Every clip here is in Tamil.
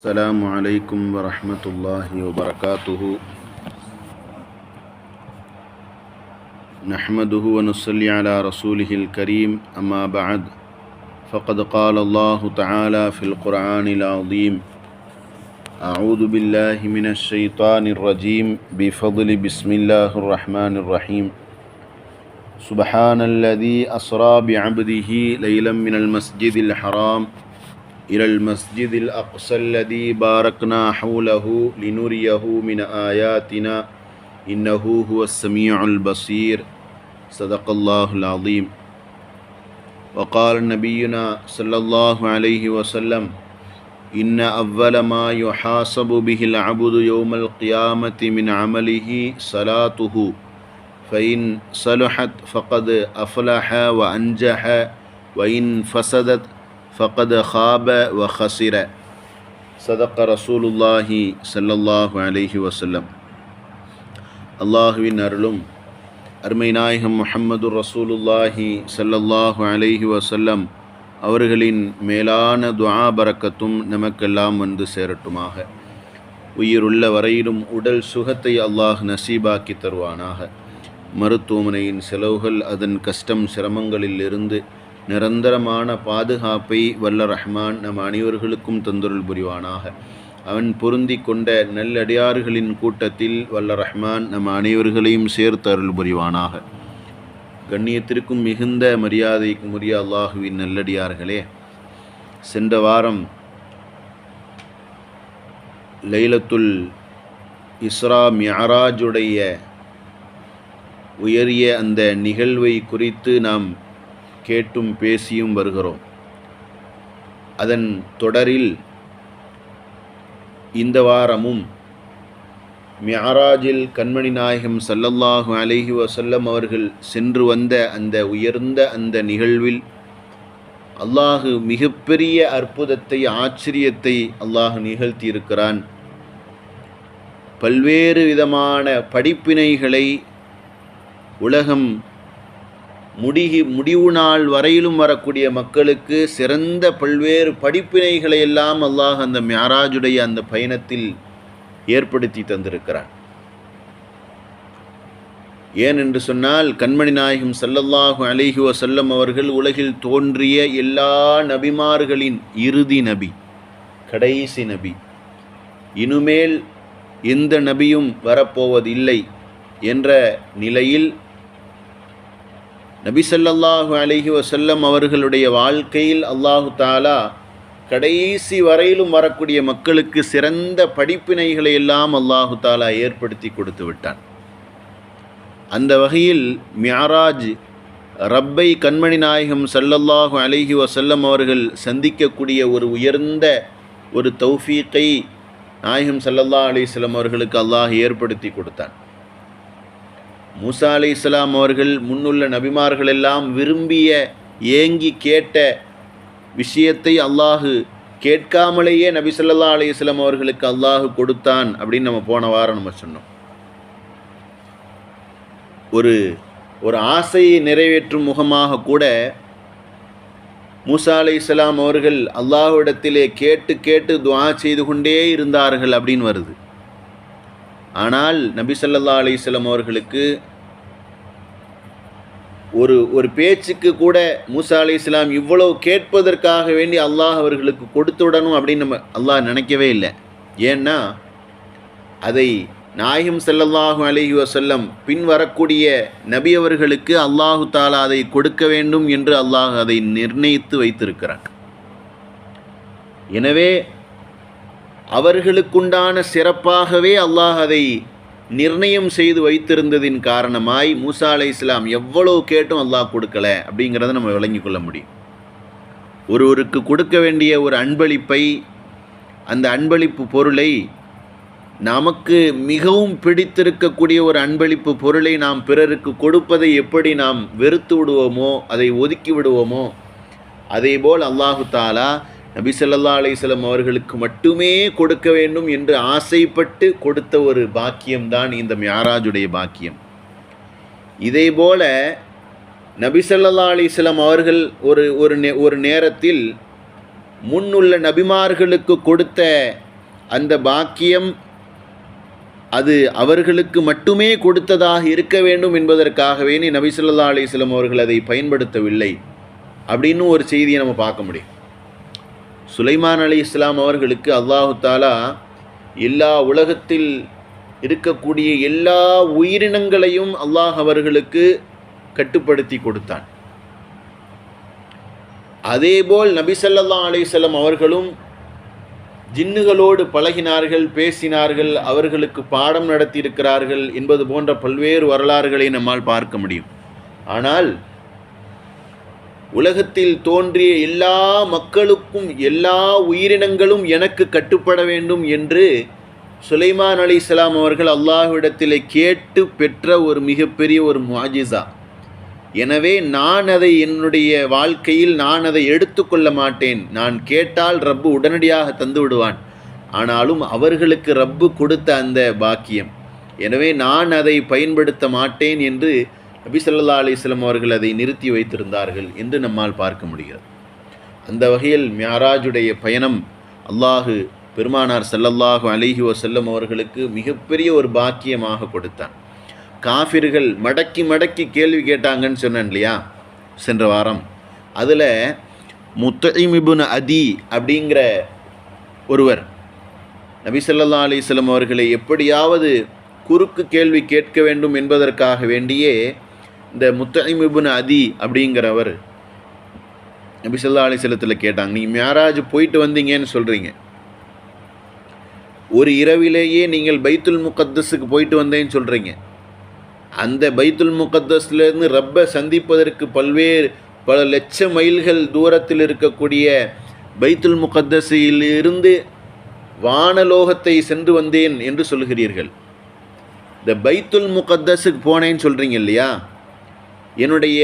السلام عليكم ورحمة الله وبركاته. نحمده ونصلي على رسوله الكريم أما بعد. فقد قال الله تعالى في القرآن العظيم أعوذ بالله من الشيطان الرجيم بفضل بسم الله الرحمن الرحيم. سبحان الذي أسرى بعبده ليلا من المسجد الحرام إلى المسجد الأقصى الذي باركنا حوله لنريه من آياتنا. إنه هو السميع البصير. صدق الله العظيم. وقال نبينا صلى الله عليه وسلم إن أول ما يحاسب به العبد يوم القيامة من عمله صلاته فإن صلحت فقد أفلح وأنجح وإن فسدت ஃபகது ஹாப வ ஹசிர சதக்க ரசூலுல்லாஹி சல்லல்லாஹு அலிஹி வசல்லம் அல்லாஹுவின் அருளும் அருமை நாயகம் முஹம்மது ரசூலுல்லாஹி சல்லல்லாஹு அலிஹி வசல்லம் அவர்களின் மேலான துவா பறக்கத்தும் நமக்கெல்லாம் வந்து சேரட்டுமாக உயிருள்ள வரையிலும் உடல் சுகத்தை அல்லாஹ் நசீபாக்கி தருவானாக மருத்துவமனையின் செலவுகள் அதன் கஷ்டம் சிரமங்களில் இருந்து நிரந்தரமான பாதுகாப்பை வல்ல ரஹ்மான் நம் அனைவர்களுக்கும் தந்தொருள் புரிவானாக. அவன் பொருந்தி கொண்ட நல்லடியார்களின் கூட்டத்தில் வல்ல ரஹ்மான் நம் அனைவர்களையும் சேர்த்து அருள் புரிவானாக. கண்ணியத்திற்கும் மிகுந்த மரியாதைக்கும் உரிய அல்லாஹுவின் நல்லடியார்களே சென்ற வாரம் லைலத்துல் இஸ்ரா மியராஜுடைய உயரிய அந்த நிகழ்வை குறித்து நாம் கேட்டும் பேசியும் வருகிறோம். அதன் தொடரில் இந்த வாரமும் மியாராஜில் கண்மணி நாயகம் சல்லல்லாஹு அலஹி வசல்லம் அவர்கள் சென்று வந்த அந்த உயர்ந்த அந்த நிகழ்வில் அல்லாஹு மிகப்பெரிய அற்புதத்தை ஆச்சரியத்தை அல்லாஹு நிகழ்த்தியிருக்கிறான். பல்வேறு விதமான படிப்பினைகளை உலகம் முடிகி முடிவு நாள் வரையிலும் வரக்கூடிய மக்களுக்கு சிறந்த பல்வேறு படிப்பினைகளை எல்லாம் அல்லாஹ் அந்த மியாராஜுடைய அந்த பயணத்தில் ஏற்படுத்தி தந்திருக்கிறான். ஏன் என்று சொன்னால் கண்மணி நாயகம் சல்லல்லாஹு அலிஹி வசல்லம் அவர்கள் உலகில் தோன்றிய எல்லா நபிமார்களின் இறுதி நபி கடைசி நபி. இனிமேல் எந்த நபியும் வரப்போவதில்லை என்ற நிலையில் நபி ஸல்லல்லாஹு அலைஹி அவர்களுடைய வாழ்க்கையில் அல்லாஹு தாலா கடைசி வரையிலும் வரக்கூடிய மக்களுக்கு சிறந்த படிப்பினைகளை எல்லாம் அல்லாஹு தாலா ஏற்படுத்தி கொடுத்து விட்டான். அந்த வகையில் மியாராஜ் ரப்பை கண்மணி நாயகம் சல்லல்லாஹு அலஹி வசல்லம் அவர்கள் சந்திக்கக்கூடிய ஒரு உயர்ந்த ஒரு தௌஃபீக்கை நாயகம் சல்லல்லா அலிஸ்லம் அவர்களுக்கு அல்லாஹ் ஏற்படுத்தி கொடுத்தான். மூசா அலி இஸ்லாம் அவர்கள் முன்னுள்ள நபிமார்கள் எல்லாம் விரும்பிய ஏங்கி கேட்ட விஷயத்தை அல்லாஹு கேட்காமலேயே நபி சொல்லா அலிஸ்லாம் அவர்களுக்கு அல்லாஹு கொடுத்தான் அப்படின்னு நம்ம போன வாரம் நம்ம சொன்னோம். ஒரு ஒரு ஆசையை நிறைவேற்றும் முகமாக கூட மூசா அலி இஸ்லாம் அவர்கள் அல்லாஹ்விடத்திலே கேட்டு கேட்டு துவா செய்து கொண்டே இருந்தார்கள் அப்படின்னு வருது. ஆனால் நபி சொல்லல்லா அலிஸ்லம் அவர்களுக்கு ஒரு ஒரு பேச்சுக்கு கூட மூசா அலி இஸ்லாம் இவ்வளவு கேட்பதற்காக வேண்டி அல்லாஹ் அவர்களுக்கு கொடுத்து விடணும் அப்படின்னு நம்ம அல்லாஹ் நினைக்கவே இல்லை. ஏன்னா அதை நாயகம் செல்லல்லாஹு அலஹி வசல்லம் பின் வரக்கூடிய நபி அவர்களுக்கு அல்லாஹு தாலா அதை கொடுக்க வேண்டும் என்று அல்லாஹ் அதை நிர்ணயித்து வைத்திருக்கிறான். எனவே அவர்களுக்குண்டான சிறப்பாகவே அல்லாஹ் அதை நிர்ணயம் செய்து வைத்திருந்ததின் காரணமாய் மூசா அலை இஸ்லாம் எவ்வளோ கேட்டும் அல்லாஹ் கொடுக்கல அப்படிங்கிறத நம்ம விளங்கி கொள்ள முடியும். ஒருவருக்கு கொடுக்க வேண்டிய ஒரு அன்பளிப்பை அந்த அன்பளிப்பு பொருளை நமக்கு மிகவும் பிடித்திருக்கக்கூடிய ஒரு அன்பளிப்பு பொருளை நாம் பிறருக்கு கொடுப்பதை எப்படி நாம் வெறுத்து விடுவோமோ அதை ஒதுக்கி விடுவோமோ அதேபோல் அல்லாஹு தாலா நபி சொல்லா அலிஸ்லம் அவர்களுக்கு மட்டுமே கொடுக்க வேண்டும் என்று ஆசைப்பட்டு கொடுத்த ஒரு பாக்கியம்தான் இந்த மியாராஜுடைய பாக்கியம். இதே போல நபி சொல்லா அலிஸ்லம் அவர்கள் ஒரு ஒரு நே ஒரு நேரத்தில் முன்னுள்ள நபிமார்களுக்கு கொடுத்த அந்த பாக்கியம் அது அவர்களுக்கு மட்டுமே கொடுத்ததாக இருக்க வேண்டும் என்பதற்காகவே நீ நபி சொல்லா அலிஸ்லம் அவர்கள் அதை பயன்படுத்தவில்லை அப்படின்னு ஒரு செய்தியை நம்ம பார்க்க முடியும். சுலைமான் அலி இஸ்லாம் அவர்களுக்கு அல்லாஹு தாலா எல்லா உலகத்தில் இருக்கக்கூடிய எல்லா உயிரினங்களையும் அல்லாஹ் அவர்களுக்கு கட்டுப்படுத்தி கொடுத்தான். அதேபோல் நபிசல்லா அலிசல்லம் அவர்களும் ஜின்னுகளோடு பழகினார்கள் பேசினார்கள் அவர்களுக்கு பாடம் நடத்தியிருக்கிறார்கள் என்பது போன்ற பல்வேறு வரலாறுகளை நம்மால் பார்க்க முடியும். ஆனால் உலகத்தில் தோன்றிய எல்லா மக்களுக்கும் எல்லா உயிரினங்களும் எனக்கு கட்டுப்பட வேண்டும் என்று சுலைமான் அலிஸ்லாம் அவர்கள் அல்லாஹ்விடத்தில் கேட்டு பெற்ற ஒரு மிகப்பெரிய ஒரு மாஜிசா எனவே நான் அதை என்னுடைய வாழ்க்கையில் நான் அதை எடுத்துக்கொள்ள மாட்டேன். நான் கேட்டால் ரப்பு உடனடியாக தந்து விடுவான். ஆனாலும் அவர்களுக்கு ரப்பு கொடுத்த அந்த பாக்கியம். எனவே நான் அதை பயன்படுத்த மாட்டேன் என்று நபிசல்லா அலிஸ்லம் அவர்கள் அதை நிறுத்தி வைத்திருந்தார்கள் என்று நம்மால் பார்க்க முடிகிறது. அந்த வகையில் மியாராஜுடைய பயணம் அல்லாஹு பெருமானார் செல்லல்லாஹு அலிஹி வசல்லம் அவர்களுக்கு மிகப்பெரிய ஒரு பாக்கியமாக கொடுத்தான். காஃபிர்கள் மடக்கி மடக்கி கேள்வி கேட்டாங்கன்னு சொன்னேன் இல்லையா? சென்ற வாரம். அதில் முத்தஇமிபுன் அதி அப்படிங்கிற ஒருவர் நபிசல்லா அலிஸ்லம் அவர்களை எப்படியாவது குறுக்கு கேள்வி கேட்க வேண்டும் என்பதற்காக வேண்டியே இந்த முத்தஇமிபுன் அதி அப்படிங்கிறவர் நபிசல்லா அலிசலத்தில் கேட்டாங்க நீங்கள் மேராஜ் போயிட்டு வந்தீங்கன்னு சொல்கிறீங்க ஒரு இரவிலேயே நீங்கள் பைத்துல் முகத்தஸுக்கு போயிட்டு வந்தேன்னு சொல்கிறீங்க அந்த பைத்துல் முகத்தஸ்லேருந்து ரப்பை சந்திப்பதற்கு பல்வேறு பல லட்ச மைல்கள் தூரத்தில் இருக்கக்கூடிய பைத்துல் முகத்தஸிலிருந்து வானலோகத்தை சென்று வந்தேன் என்று சொல்கிறீர்கள். இந்த பைத்துல் முகத்தஸுக்கு போனேன்னு சொல்கிறீங்க இல்லையா? என்னுடைய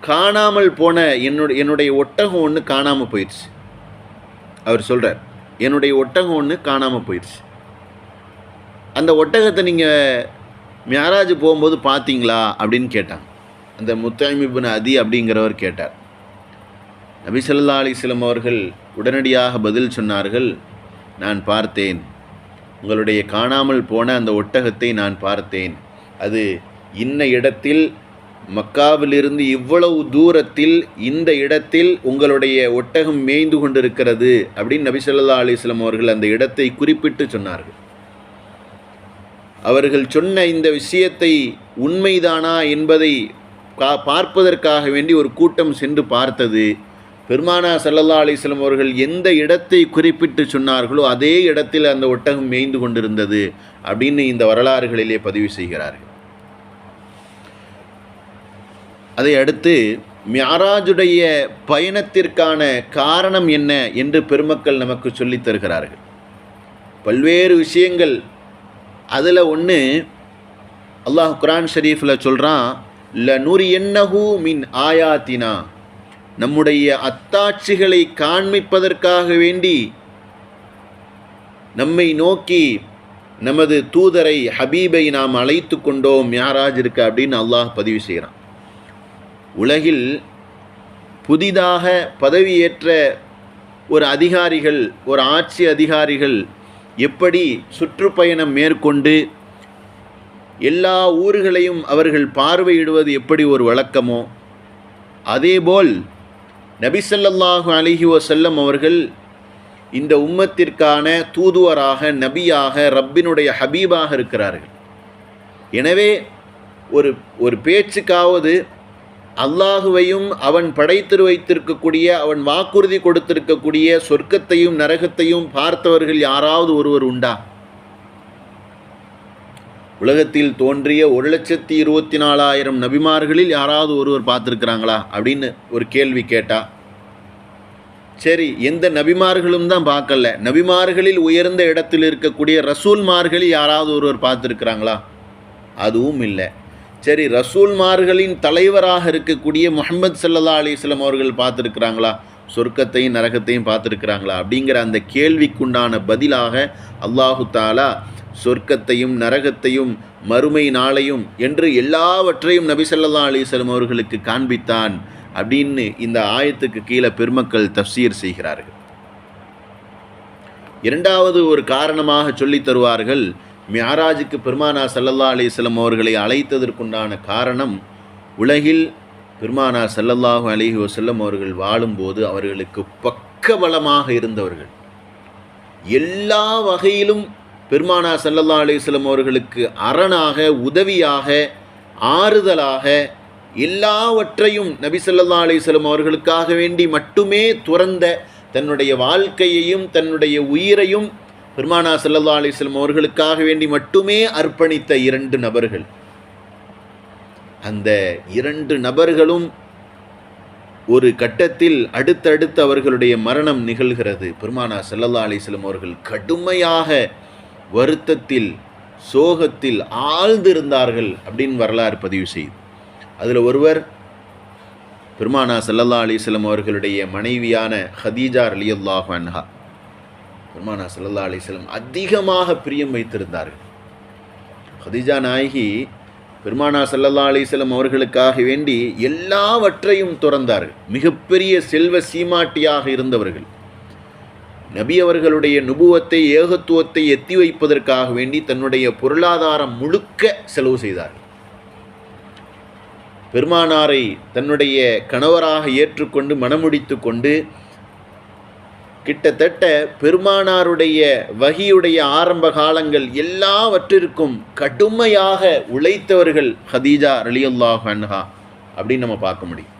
காணாமல் போன என்னுடைய என்னுடைய ஒட்டகம் ஒன்று காணாமல் போயிடுச்சு. அவர் சொல்கிறார் என்னுடைய ஒட்டகம் ஒன்று காணாமல் போயிடுச்சு. அந்த ஒட்டகத்தை நீங்கள் மியாராஜ் போகும்போது பார்த்தீங்களா அப்படின்னு கேட்டாங்க. அந்த முத்தாமிபின் அதி அப்படிங்கிறவர் கேட்டார். நபிசல்லா அலிஸ்லம் அவர்கள் உடனடியாக பதில் சொன்னார்கள் நான் பார்த்தேன். உங்களுடைய காணாமல் போன அந்த ஒட்டகத்தை நான் பார்த்தேன். அது இன்ன இடத்தில் மக்காவிலிருந்து இவ்வளவு தூரத்தில் இந்த இடத்தில் உங்களுடைய ஒட்டகம் மேய்ந்து கொண்டிருக்கிறது அப்படின்னு நபிசல்லா அலிஸ்லாம் அவர்கள் அந்த இடத்தை குறிப்பிட்டு சொன்னார்கள். அவர்கள் சொன்ன இந்த விஷயத்தை உண்மைதானா என்பதை கா பார்ப்பதற்காக வேண்டி ஒரு கூட்டம் சென்று பார்த்தது. பெருமானா சல்லல்லா அலிஸ்லம் அவர்கள் எந்த இடத்தை குறிப்பிட்டு சொன்னார்களோ அதே இடத்தில் அந்த ஒட்டகம் மேய்ந்து கொண்டிருந்தது அப்படின்னு இந்த வரலாறுகளிலே பதிவு செய்கிறார்கள். அதை அடுத்து மியாராஜுடைய பயணத்திற்கான காரணம் என்ன என்று பெருமக்கள் நமக்கு சொல்லித் தருகிறார்கள். பல்வேறு விஷயங்கள். அதில் ஒன்று அல்லாஹ் குரான் ஷரீஃபில் சொல்கிறான் ல நூரி என்னஹூ மின் ஆயாத்தினா. நம்முடைய அத்தாட்சிகளை காண்பிப்பதற்காக வேண்டி நம்மை நோக்கி நமது தூதரை ஹபீபை நாம் அழைத்து கொண்டோம் யாராஜ் இருக்க அப்படின்னு அல்லாஹ் பதிவு செய்கிறான் உலகில் புதிதாக பதவியேற்ற ஒரு அதிகாரிகள் ஒரு ஆட்சி அதிகாரிகள் எப்படி சுற்றுப்பயணம் மேற்கொண்டு எல்லா ஊர்களையும் அவர்கள் பார்வையிடுவது எப்படி ஒரு வழக்கமோ அதேபோல் நபிசல்லாஹு அலிஹி வசல்லம் அவர்கள் இந்த உம்மத்திற்கான தூதுவராக நபியாக ரப்பினுடைய ஹபீபாக இருக்கிறார்கள். எனவே ஒரு ஒரு பேச்சுக்காவது அல்லாஹுவையும் அவன் படைத்து வைத்திருக்கக்கூடிய அவன் வாக்குறுதி கொடுத்திருக்கக்கூடிய சொர்க்கத்தையும் நரகத்தையும் பார்த்தவர்கள் யாராவது ஒருவர் உண்டா? உலகத்தில் தோன்றிய ஒரு லட்சத்தி இருபத்தி நாலாயிரம் நபிமார்களில் யாராவது ஒருவர் பார்த்துருக்குறாங்களா? அப்படின்னு ஒரு கேள்வி கேட்டா சரி எந்த நபிமார்களும் தான் பார்க்கல. நபிமார்களில் உயர்ந்த இடத்தில் இருக்கக்கூடிய ரசூல்மார்களில் யாராவது ஒருவர் பார்த்துருக்குறாங்களா? அதுவும் இல்லை. சரி ரசூல்மார்களின் தலைவராக இருக்கக்கூடிய முகமது சல்லா அலிஸ்லாம் அவர்கள் பார்த்துருக்குறாங்களா? சொர்க்கத்தையும் நரகத்தையும் பார்த்துருக்குறாங்களா? அப்படிங்கிற அந்த கேள்விக்குண்டான பதிலாக அல்லாஹு தாலா சொர்க்கத்தையும் நரகத்தையும் மறுமை நாளையும் என்று எல்லாவற்றையும் நபி ஸல்லல்லாஹு அலைஹி அவர்களுக்கு காண்பித்தான் அப்படின்னு இந்த ஆயத்துக்கு கீழே பெருமக்கள் தஃசீர் செய்கிறார்கள். இரண்டாவது ஒரு காரணமாக சொல்லித் தருவார்கள் மியாராஜுக்கு பெருமானா சல்லல்லா அலிஸ்லம் அவர்களை அழைத்ததற்குண்டான காரணம் உலகில் பெருமானா சல்லல்லாஹு அலிஹி வசல்லம் அவர்கள் வாழும்போது அவர்களுக்கு பக்கபலமாக இருந்தவர்கள். எல்லா வகையிலும் பெருமானா சல்லல்லா அலிஸ்லம் அவர்களுக்கு அரணாக உதவியாக ஆறுதலாக எல்லாவற்றையும் நபி சொல்லல்லா அலிஸ்லம் அவர்களுக்காக வேண்டி மட்டுமே துறந்த தன்னுடைய வாழ்க்கையையும் தன்னுடைய உயிரையும் பெருமானா ஸல்லல்லாஹு அலைஹி அவர்களுக்காக வேண்டி மட்டுமே அர்ப்பணித்த இரண்டு நபர்கள். அந்த இரண்டு நபர்களும் ஒரு கட்டத்தில் அடுத்தடுத்து அவர்களுடைய மரணம் நிகழ்கிறது. பெருமானா ஸல்லல்லாஹு அலைஹி அவர்கள் கடுமையாக வருத்தத்தில் சோகத்தில் ஆழ்ந்திருந்தார்கள் அப்படின்னு வரலாறு பதிவு செய்யுது. அதில் ஒருவர் பெருமானா சல்லல்லா அலிஸ்லம் அவர்களுடைய மனைவியான ஹதீஜா அலியுல்லாஹ் அன்ஹா பெருமானா சல்லல்லா அலிஸ்லம் அதிகமாக பிரியம் வைத்திருந்தார்கள். ஹதிஜா நாயகி பெருமானா சல்லல்லா அலிஸ்லம் அவர்களுக்காக வேண்டி எல்லாவற்றையும் துறந்தார்கள். மிகப்பெரிய செல்வ சீமாட்டியாக இருந்தவர்கள். நபி அவர்களுடைய நுபுவத்தை ஏகத்துவத்தை எத்தி வைப்பதற்காக வேண்டி தன்னுடைய பொருளாதாரம் முழுக்க செலவு செய்தார்கள். பெருமானாரை தன்னுடைய கணவராக ஏற்றுக்கொண்டு மனமுடித்து கொண்டு கிட்டத்தட்ட பெருமானாருடைய வகியுடைய ஆரம்ப காலங்கள் எல்லாவற்றிற்கும் கடுமையாக உழைத்தவர்கள் ஹதீஜா ரலியுல்லாஹ் அன்ஹா அப்படின்னு நம்ம பார்க்க முடியும்.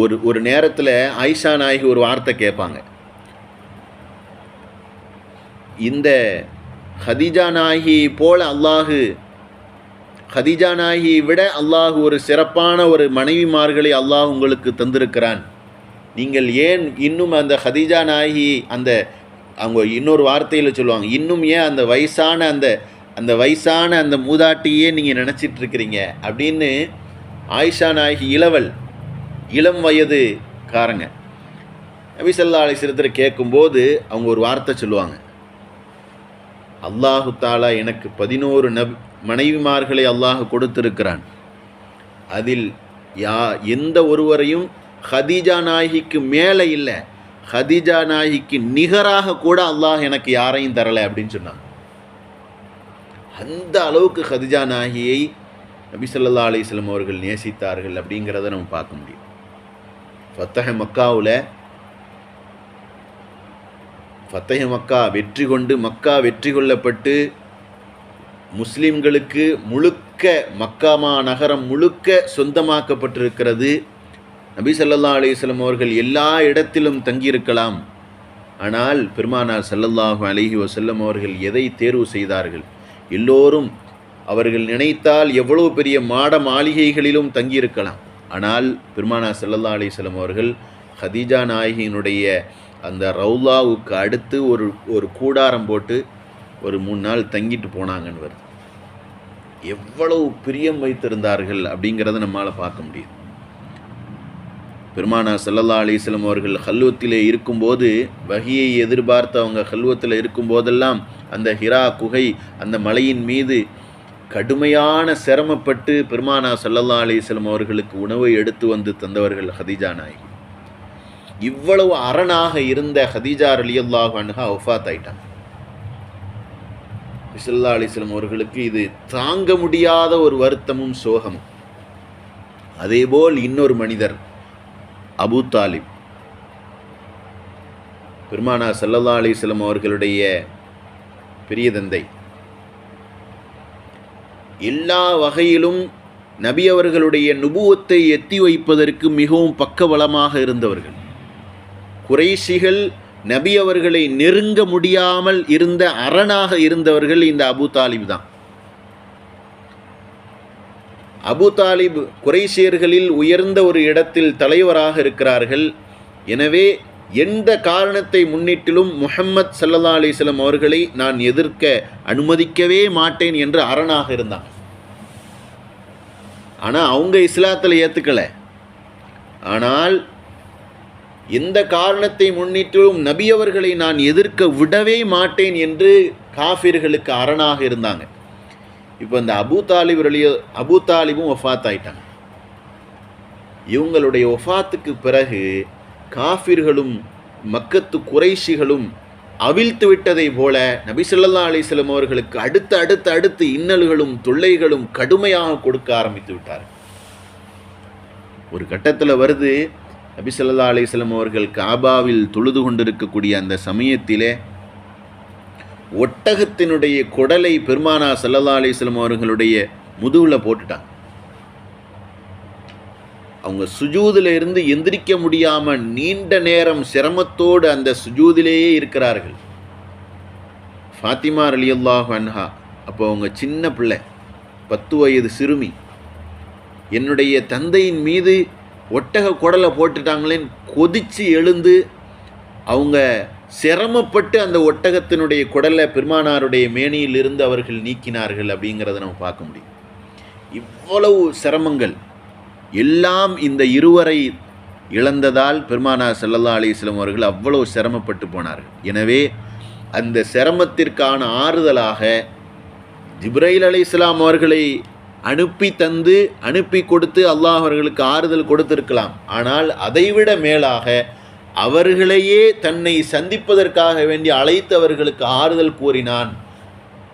ஒரு ஒரு நேரத்தில் ஆயிஷா நாயகி ஒரு வார்த்தை கேட்பாங்க. இந்த ஹதீஜா நாயகி போல அல்லாஹு ஹதீஜா நாயகியை விட அல்லாஹ் ஒரு சிறப்பான ஒரு மனைவிமார்களை அல்லாஹ் உங்களுக்கு தந்திருக்கிறான். நீங்கள் ஏன் இன்னும் அந்த ஹதீஜா நாயகி அந்த அவங்க இன்னொரு வார்த்தையில் சொல்லுவாங்க இன்னும் ஏன் அந்த வயசான அந்த அந்த வயசான அந்த மூதாட்டியே நீங்கள் நினச்சிட்டு இருக்கிறீங்க அப்படின்னு ஆயிஷா நாயகி இளவல் இளம் வயது காரங்க நபிசல்லா அலிஸ்லத்தில் கேட்கும்போது அவங்க ஒரு வார்த்தை சொல்லுவாங்க அல்லாஹு தாலா எனக்கு பதினோரு நப் மனைவிமார்களை அல்லாஹ் கொடுத்திருக்கிறான். அதில் யா எந்த ஒருவரையும் ஹதீஜா நாயகிக்கு மேலே இல்லை. ஹதீஜா நாயகிக்கு நிகராக கூட அல்லாஹ் எனக்கு யாரையும் தரலை அப்படின்னு சொன்னாங்க. அந்த அளவுக்கு ஹதிஜா நாயகியை நபி ஸல்லல்லாஹு அவர்கள் நேசித்தார்கள் அப்படிங்கிறத நம்ம பார்க்க முடியும். ஃபத்தஹ மக்காவில் ஃபத்தஹ மக்கா வெற்றி கொண்டு மக்கா வெற்றி கொள்ளப்பட்டு முஸ்லிம்களுக்கு முழுக்க மக்காமா நகரம் முழுக்க சொந்தமாக்கப்பட்டிருக்கிறது. நபி ஸல்லல்லாஹு அலிஸ்லம் அவர்கள் எல்லா இடத்திலும் தங்கியிருக்கலாம். ஆனால் பெருமானார் சல்லல்லாஹு அலைஹி வசல்லம் அவர்கள் எதை தேர்வு செய்தார்கள்? எல்லோரும் அவர்கள் நினைத்தால் எவ்வளவு பெரிய மாட மாளிகைகளிலும் தங்கியிருக்கலாம். ஆனால் பெருமானார் சல்லல்லா அலிஸ்லம் அவர்கள் ஹதீஜா நாயகியினுடைய அந்த ரவுலாவுக்கு அடுத்து ஒரு ஒரு கூடாரம் போட்டு ஒரு மூணு நாள் தங்கிட்டு போனாங்கன்னு வருது எவ்வளவு பிரியம் வைத்திருந்தார்கள் அப்படிங்கிறத நம்மளால் பார்க்க முடியுது. பெருமானா சல்லல்லா அலிஸ்லம் அவர்கள் ஹல்வத்திலே இருக்கும்போது வகியை எதிர்பார்த்து அவங்க ஹல்வத்தில் இருக்கும்போதெல்லாம் அந்த ஹிரா குகை அந்த மலையின் மீது கடுமையான சிரமப்பட்டு பெருமானா சல்லல்லா அலிஸ்லம் அவர்களுக்கு உணவை எடுத்து வந்து தந்தவர்கள் ஹதீஜா நாயகி. இவ்வளவு அரணாக இருந்த ஹதீஜா அலியல்லாஹ் அன்ஹா ஒஃபாத் ஆயிட்டாங்க விசல்லா அலிஸ்லம் அவர்களுக்கு இது தாங்க முடியாத ஒரு வருத்தமும் சோகமும். அதேபோல் இன்னொரு மனிதர் அபு தாலிப். பெருமானா சல்லல்லா அலிஸ்லம் அவர்களுடைய பெரிய தந்தை. எல்லா வகையிலும் நபி அவர்களுடைய நுபுவத்தை எத்தி வைப்பதற்கு மிகவும் பக்கபலமாக இருந்தவர்கள். குறைஷிகள் நபி அவர்களை நெருங்க முடியாமல் இருந்த அரணாக இருந்தவர்கள் இந்த அபு தாலிப் தான். அபு தாலிப் குறைசியர்களில் உயர்ந்த ஒரு இடத்தில் தலைவராக இருக்கிறார்கள். எனவே எந்த காரணத்தை முன்னிட்டிலும் முஹம்மத் சல்லா அலிஸ்லம் அவர்களை நான் எதிர்க்க அனுமதிக்கவே மாட்டேன் என்று அரணாக இருந்தாங்க ஆனால் அவங்க இஸ்லாத்தில் ஏற்றுக்கலை ஆனால் எந்த காரணத்தை முன்னிட்டும் நபியவர்களை நான் எதிர்க்க விடவே மாட்டேன் என்று காஃபிர்களுக்கு அரணாக இருந்தாங்க. இப்போ இந்த அபு தாலிப் ரலிய அபு தாலிபும் ஒஃபாத் ஆயிட்டாங்க இவங்களுடைய ஒஃபாத்துக்கு பிறகு காஃபிர்களும் மக்கத்து குறைஷிகளும் அவிழ்த்து விட்டதை போல நபிசல்லா அலிஸ்லம் அவர்களுக்கு அடுத்து அடுத்து அடுத்து இன்னல்களும் தொல்லைகளும் கடுமையாக கொடுக்க ஆரம்பித்து விட்டார் ஒரு கட்டத்தில் வருது நபிசல்லா அலிஸ்லம் அவர்கள் காபாவில் தொழுது கொண்டிருக்கக்கூடிய அந்த சமயத்திலே ஒட்டகத்தினுடைய குடலை பெருமானா சல்லல்லா அலிஸ்லம் அவர்களுடைய முதுகில் போட்டுட்டாங்க. அவங்க சுஜூதில் இருந்து எந்திரிக்க முடியாமல் நீண்ட நேரம் சிரமத்தோடு அந்த சுஜூதிலேயே இருக்கிறார்கள். ஃபாத்திமா அலியுல்லாஹ் அன்ஹா அப்போ அவங்க சின்ன பிள்ளை பத்து வயது சிறுமி என்னுடைய தந்தையின் மீது ஒட்டக குடலை போட்டுட்டாங்களேன்னு கொதித்து எழுந்து அவங்க சிரமப்பட்டு அந்த ஒட்டகத்தினுடைய குடலை பெருமானாருடைய மேனியிலிருந்து அவர்கள் நீக்கினார்கள் அப்படிங்கிறத நம்ம பார்க்க முடியும். இவ்வளவு சிரமங்கள். எல்லாம் இந்த இருவரை இழந்ததால் பெருமானார் செல்லல்லா அலிஸ்லம் அவர்கள் அவ்வளவு சிரமப்பட்டு போனார்கள். எனவே அந்த சிரமத்திற்கான ஆறுதலாக ஜிப்ரைல் அலி இஸ்லாம் அவர்களை அனுப்பி தந்து அனுப்பி கொடுத்து அல்லாஹ் அவர்களுக்கு ஆறுதல் கொடுத்திருக்கலாம். ஆனால் அதைவிட மேலாக அவர்களையே தன்னை சந்திப்பதற்காக வேண்டி அழைத்தவர்களுக்கு ஆறுதல் கூறினான்.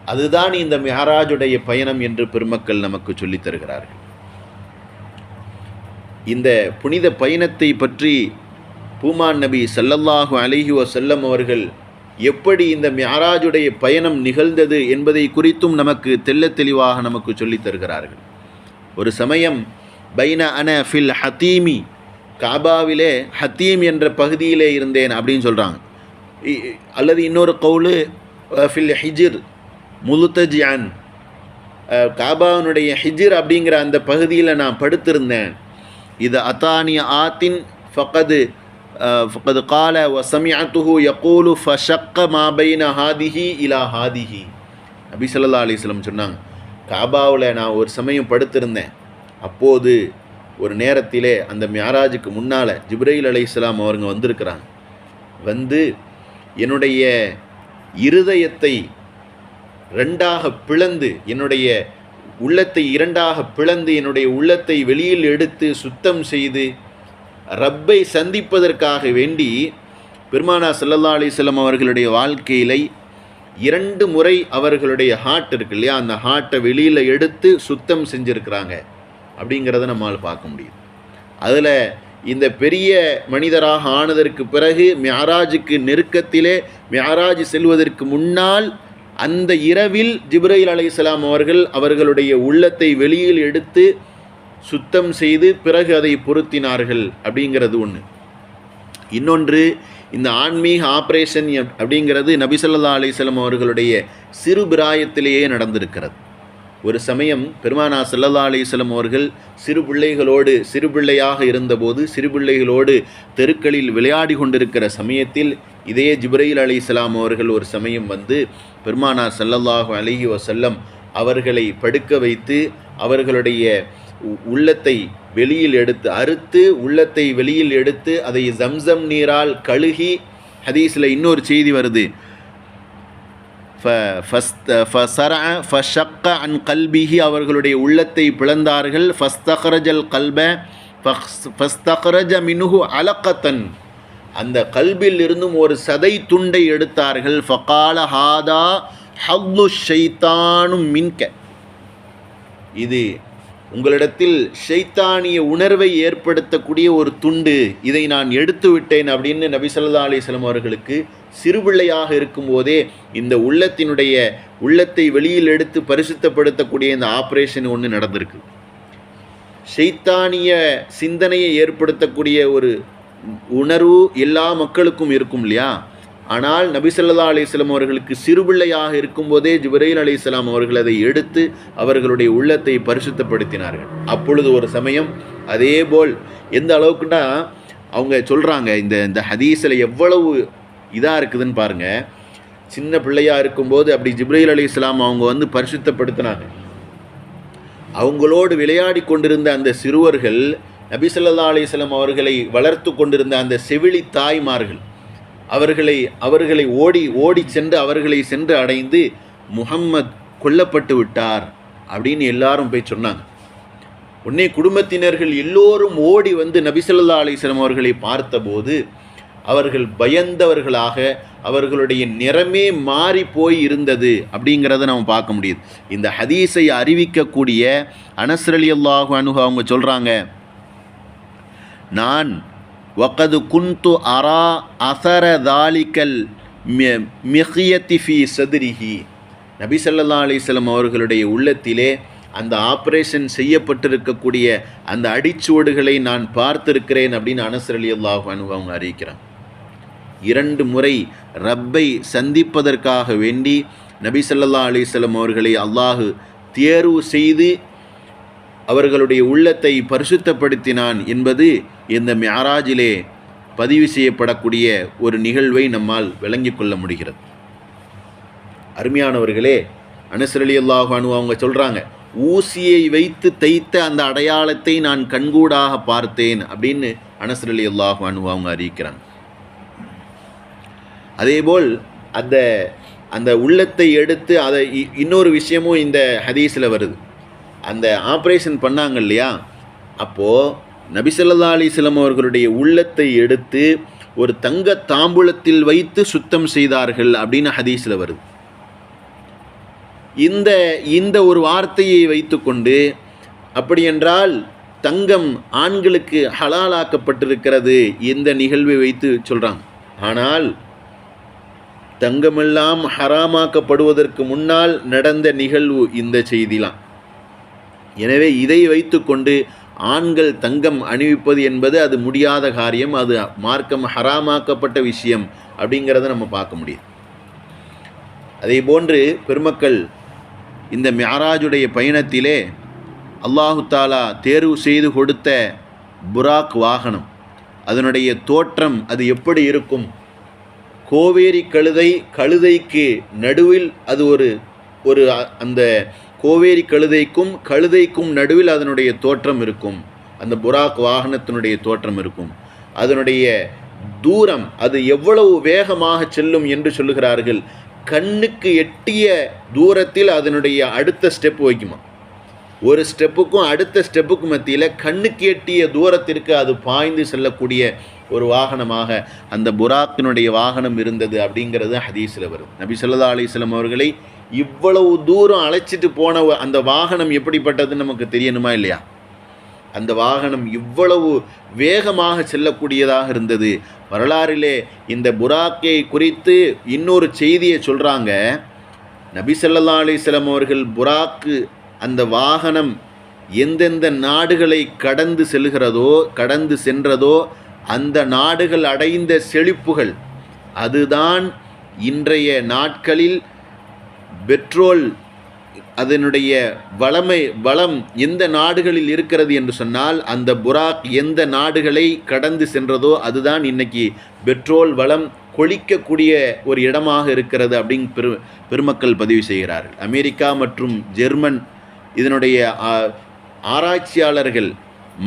அதுதான் இந்த மெஹராஜுடைய பயணம் என்று பெருமக்கள் நமக்கு சொல்லித் தருகிறார்கள். இந்த புனித பயணத்தை பற்றி பூமான் நபி சல்லல்லாஹு அலிஹி வசல்லம் அவர்கள் எப்படி இந்த மியாராஜுடைய பயணம் நிகழ்ந்தது என்பதை குறித்தும் நமக்கு தெல்ல தெளிவாக நமக்கு சொல்லித் தருகிறார்கள். ஒரு சமயம் பைன அன ஃபில் ஹத்தீமி காபாவிலே ஹத்தீம் என்ற பகுதியிலே இருந்தேன் அப்படின்னு சொல்கிறாங்க அல்லது இன்னொரு கவுலு ஃபில் ஹிஜிர் முலுத்தஜியான். காபாவினுடைய ஹிஜிர் அப்படிங்கிற அந்த பகுதியில் நான் படுத்திருந்தேன். இது அத்தானி ஆத்தின் ஃபகது ஃபகது கால வசமியத்துஹு யகூலு ஃபஷக்க மாபைன ஹாதிஹி இலா ஹாதிஹி. அபிசல்லா அலிஸ்லம் சொன்னாங்க காபாவில் நான் ஒரு சமயம் படுத்திருந்தேன். அப்போது ஒரு நேரத்திலே அந்த மியாராஜுக்கு முன்னால் ஜிப்ரைல் அலை இஸ்லாம் அவருங்க வந்திருக்கிறாங்க. வந்து என்னுடைய இருதயத்தை ரெண்டாக பிளந்து என்னுடைய உள்ளத்தை இரண்டாக பிளந்து என்னுடைய உள்ளத்தை வெளியில் எடுத்து சுத்தம் செய்து ரப்பை சந்திப்பதற்காக வேண்டி பெருமானா சல்லல்லா அலிஸ்லம் அவர்களுடைய வாழ்க்கையிலை இரண்டு முறை அவர்களுடைய ஹார்ட் இருக்கு இல்லையா? அந்த ஹார்ட்டை வெளியில் எடுத்து சுத்தம் செஞ்சுருக்கிறாங்க. அப்படிங்கிறத நம்மால் பார்க்க முடியும். அதில் இந்த பெரிய மனிதராக ஆனதற்கு பிறகு மியாராஜுக்கு நெருக்கத்திலே மியாராஜ் செல்வதற்கு முன்னால் அந்த இரவில் ஜிப்ரயில் அலை இஸ்லாம் அவர்கள் அவர்களுடைய உள்ளத்தை வெளியில் எடுத்து சுத்தம் செய்து பிறகு அதை பொருத்தினார்கள் அப்படிங்கிறது ஒன்று இன்னொன்று இந்த ஆன்மீக ஆப்ரேஷன் அப்படிங்கிறது நபிசல்லா அலிஸ்லாம் அவர்களுடைய சிறு பிராயத்திலேயே நடந்திருக்கிறது. ஒரு சமயம் பெருமானா சல்லல்லா அலிஸ்லம் அவர்கள் சிறு பிள்ளைகளோடு சிறு பிள்ளையாக இருந்தபோது சிறு பிள்ளைகளோடு தெருக்களில் விளையாடி கொண்டிருக்கிற சமயத்தில் இதே ஜிப்ரையில் அலி இஸ்லாம் அவர்கள் ஒரு சமயம் வந்து பெருமானா சல்லல்லாஹு அலிஹி வசல்லம் அவர்களை படுக்க வைத்து அவர்களுடைய உள்ளத்தை வெளியில் எடுத்து அறுத்து உள்ளத்தை வெளியில் எடுத்து அதை ஜம்சம் நீரால் கழுகி ஹதீஸில் இன்னொரு செய்தி வருது. அன் கல்பிஹி அவர்களுடைய உள்ளத்தை பிளந்தார்கள். ஃபஸ்தஹரஜல் கல்ப ஃபஸ்தஹரஜ மினுகு அலக்கத்தன். அந்த கல்பில் இருந்தும் ஒரு சதை துண்டை எடுத்தார்கள். ஃபகால ஹாதா ஹவ்லு ஷைத்தானும் மின்க. இது உங்களிடத்தில் ஷைத்தானிய உணர்வை ஏற்படுத்தக்கூடிய ஒரு துண்டு. இதை நான் எடுத்து விட்டேன் அப்படின்னு நபி சொல்லா அலிஸ்லாம் அவர்களுக்கு சிறுபிள்ளையாக இருக்கும்போதே இந்த உள்ளத்தினுடைய உள்ளத்தை வெளியில் எடுத்து பரிசுத்தப்படுத்தக்கூடிய இந்த ஆப்ரேஷன் ஒன்று நடந்திருக்கு. சைத்தானிய சிந்தனையை ஏற்படுத்தக்கூடிய ஒரு உணர்வு எல்லா மக்களுக்கும் இருக்கும் இல்லையா? ஆனால் நபிசல்லா அலிஸ்லாம் அவர்களுக்கு சிறுபிள்ளையாக இருக்கும்போதே ஜிப்ரைல் அலி இஸ்லாம் அவர்கள் அதை எடுத்து அவர்களுடைய உள்ளத்தை பரிசுத்தப்படுத்தினார்கள். அப்பொழுது ஒரு சமயம் அதே போல் எந்த அளவுக்குன்னா அவங்க சொல்கிறாங்க இந்த இந்த ஹதீஸில் எவ்வளவு இதாக இருக்குதுன்னு பாருங்கள் சின்ன பிள்ளையாக இருக்கும்போது அப்படி ஜிப்ரேல் அலி இஸ்லாம் அவங்க வந்து பரிசுத்தப்படுத்தினாங்க. அவங்களோடு விளையாடி கொண்டிருந்த அந்த சிறுவர்கள் நபிசல்லா அலிஸ்லாம் அவர்களை வளர்த்து கொண்டிருந்த அந்த செவிலி தாய்மார்கள் அவர்களை அவர்களை ஓடி ஓடி சென்று அவர்களை சென்று அடைந்து முகம்மத் கொல்லப்பட்டு விட்டார் அப்படின்னு எல்லாரும் போய் சொன்னாங்க. உடனே குடும்பத்தினர்கள் எல்லோரும் ஓடி வந்து நபிசல்லா அலிஸ்லாம் அவர்களை பார்த்தபோது அவர்கள் பயந்தவர்களாக அவர்களுடைய நிறமே மாறி போய் இருந்தது அப்படிங்கிறத நம்ம பார்க்க முடியுது. இந்த ஹதீஸை அறிவிக்கக்கூடிய அனஸ்ரலி அல்லாஹு அனுகு அவங்க சொல்கிறாங்க நான் வக்கது குந்து அரா அசர தாலிக்கல் மிஹியத்திஃபி சதுரிஹி. நபி சல்லா அலிஸ்லம் அவர்களுடைய உள்ளத்திலே அந்த ஆப்ரேஷன் செய்யப்பட்டிருக்கக்கூடிய அந்த அடிச்சுவடுகளை நான் பார்த்திருக்கிறேன் அப்படின்னு அனசர் அலி அல்லாஹ் அவங்க அறிவிக்கிறான் இரண்டு முறை ரப்பை சந்திப்பதற்காக வேண்டி நபி சல்லா அலிஸ்லம் அவர்களை அல்லாஹு தேர்வு செய்து அவர்களுடைய உள்ளத்தை பரிசுத்தப்படுத்தினான் என்பது இந்த மியாராஜிலே பதிவு செய்யப்படக்கூடிய ஒரு நிகழ்வை நம்மால் விளங்கிக் கொள்ள முடிகிறது. அருமையானவர்களே அனுசரலி அல்லாஹானு அவங்க சொல்கிறாங்க ஊசியை வைத்து தைத்த அந்த அடையாளத்தை நான் கண்கூடாக பார்த்தேன் அப்படின்னு அனசரலி அல்லாஹானு அவங்க அறிவிக்கிறாங்க. அதேபோல் அந்த அந்த உள்ளத்தை எடுத்து அதை இன்னொரு விஷயமும் இந்த ஹதீஸில் வருது. அந்த ஆப்ரேஷன் பண்ணாங்க இல்லையா? அப்போது நபிசல்லா அலிஸ்லம் அவர்களுடைய உள்ளத்தை எடுத்து ஒரு தங்க தாம்பூலத்தில் வைத்து சுத்தம் செய்தார்கள் அப்படின்னு ஹதீஸில் வருது. இந்த இந்த ஒரு வார்த்தையை வைத்துக்கொண்டு அப்படி என்றால் தங்கம் ஆண்களுக்கு ஹலாலாக்கப்பட்டிருக்கிறது இந்த நிகழ்வை வைத்து சொல்கிறாங்க ஆனால் தங்கமெல்லாம் ஹராமாக்கப்படுவதற்கு முன்னால் நடந்த நிகழ்வு இந்த செய்திலாம். எனவே இதை வைத்துக்கொண்டு ஆண்கள் தங்கம் அணிவிப்பது என்பது அது முடியாத காரியம் அது மார்க்கம் ஹராமாக்கப்பட்ட விஷயம் அப்படிங்கிறத நம்ம பார்க்க முடியும். அதே போன்று பெருமக்கள் இந்த மியாராஜுடைய பயணத்திலே அல்லாஹு தாலா தேர்வு செய்து கொடுத்த புராக் வாகனம் அதனுடைய தோற்றம் அது எப்படி இருக்கும்? கோவேரி கழுதை கழுதைக்கு நடுவில் அது ஒரு ஒரு அந்த கோவேரி கழுதைக்கும் கழுதைக்கும் நடுவில் அதனுடைய தோற்றம் இருக்கும். அந்த புராக் வாகனத்தினுடைய தோற்றம் இருக்கும். அதனுடைய தூரம் அது எவ்வளவு வேகமாக செல்லும் என்று சொல்லுகிறார்கள். கண்ணுக்கு எட்டிய தூரத்தில் அதனுடைய அடுத்த ஸ்டெப் வைக்குமா ஒரு ஸ்டெப்புக்கும் அடுத்த ஸ்டெப்புக்கும் மத்தியில் கண்ணுக்கு எட்டிய தூரத்திற்கு அது பாய்ந்து செல்லக்கூடிய ஒரு வாகனமாக அந்த புராக்கினுடைய வாகனம் இருந்தது அப்படிங்கிறது ஹதீஸில் வரும். நபி சொல்லா அலிஸ்லம் அவர்களை இவ்வளவு தூரம் அழைச்சிட்டு போன அந்த வாகனம் எப்படிப்பட்டதுன்னு நமக்கு தெரியணுமா இல்லையா? அந்த வாகனம் இவ்வளவு வேகமாக செல்லக்கூடியதாக இருந்தது. வரலாறிலே இந்த புராக்கை குறித்து இன்னொரு செய்தியை சொல்கிறாங்க நபி சொல்லா அலிஸ்லாம் அவர்கள் புராக்கு அந்த வாகனம் எந்தெந்த நாடுகளை கடந்து செல்கிறதோ கடந்து சென்றதோ அந்த நாடுகள் அடைந்த செழிப்புகள் அதுதான் இன்றைய நாட்களில் பெட்ரோல் அதனுடைய வளமை வளம் எந்த நாடுகளில் இருக்கிறது என்று சொன்னால் அந்த புராக் எந்த நாடுகளை கடந்து சென்றதோ அதுதான் இன்னைக்கு பெட்ரோல் வளம் கொளிக்கக்கூடிய ஒரு இடமாக இருக்கிறது அப்படின்னு பெரு பெருமக்கள் பதிவு செய்கிறார்கள். அமெரிக்கா மற்றும் ஜெர்மன் இதனுடைய ஆராய்ச்சியாளர்கள்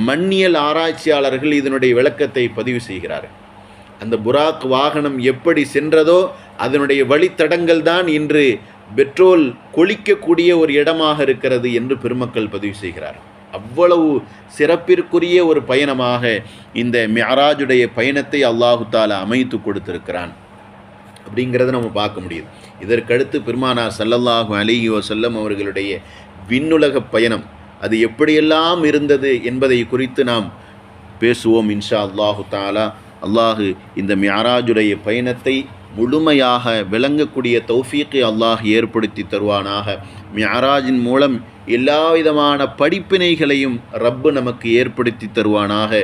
மண்ணியல் ஆராய்ச்சியாளர்கள் இதனுடைய விளக்கத்தை பதிவு செய்கிறார்கள். அந்த புராக் வாகனம் எப்படி சென்றதோ அதனுடைய வழித்தடங்கள் தான் இன்று பெட்ரோல் கொளிக்கக்கூடிய ஒரு இடமாக இருக்கிறது என்று பெருமக்கள் பதிவு செய்கிறார் அவ்வளவு சிறப்பிற்குரிய ஒரு பயணமாக இந்த மியராஜுடைய பயணத்தை அல்லாஹு தாலா அமைத்து கொடுத்திருக்கிறான். அப்படிங்கிறத நம்ம பார்க்க முடியுது. இதற்கடுத்து பெருமானார் சல்லல்லாஹு அலிஹி வசல்லம் அவர்களுடைய விண்ணுலக பயணம். அது எப்படியெல்லாம் இருந்தது என்பதை குறித்து நாம் பேசுவோம் இன்ஷா அல்லாஹு தாலா அல்லாஹு இந்த மியாராஜுடைய பயணத்தை முழுமையாக விளங்கக்கூடிய தௌஃபீக்கை அல்லாஹ் ஏற்படுத்தி தருவானாக. மியாராஜின் மூலம் எல்லா விதமான படிப்பினைகளையும் ரப்பு நமக்கு ஏற்படுத்தி தருவானாக.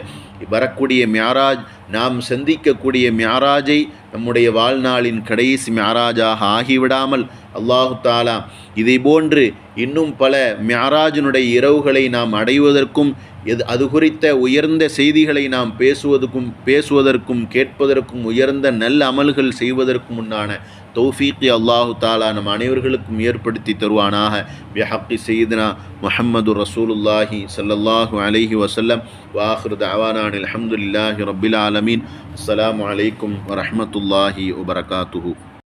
வரக்கூடிய மியாராஜ் நாம் சந்திக்கக்கூடிய மியாராஜை நம்முடைய வாழ்நாளின் கடைசி மியாராஜாக ஆகிவிடாமல் அல்லாஹு தாலா இதை போன்று இன்னும் பல மியாராஜினுடைய இரவுகளை நாம் அடைவதற்கும் எது அது குறித்த உயர்ந்த செய்திகளை நாம் பேசுவதற்கும் பேசுவதற்கும் கேட்பதற்கும் உயர்ந்த நல்ல அமல்கள் செய்வதற்கும் உண்டான தௌஃபீக்கி அல்லாஹு தாலா நம் அனைவர்களுக்கும் ஏற்படுத்தி தருவானாக. பிஹக்கி செய்தனா முஹம்மது ரசூலுல்லாஹி சல்லல்லாஹு அலஹி வசல்லம் வாஹ்ருத் தவானான் அலமதுல்லாஹி ரபில் ஆலமீன். அஸ்லாம் வலைக்கம் வரமத்துல்லாஹி வபரகாத்துஹூ.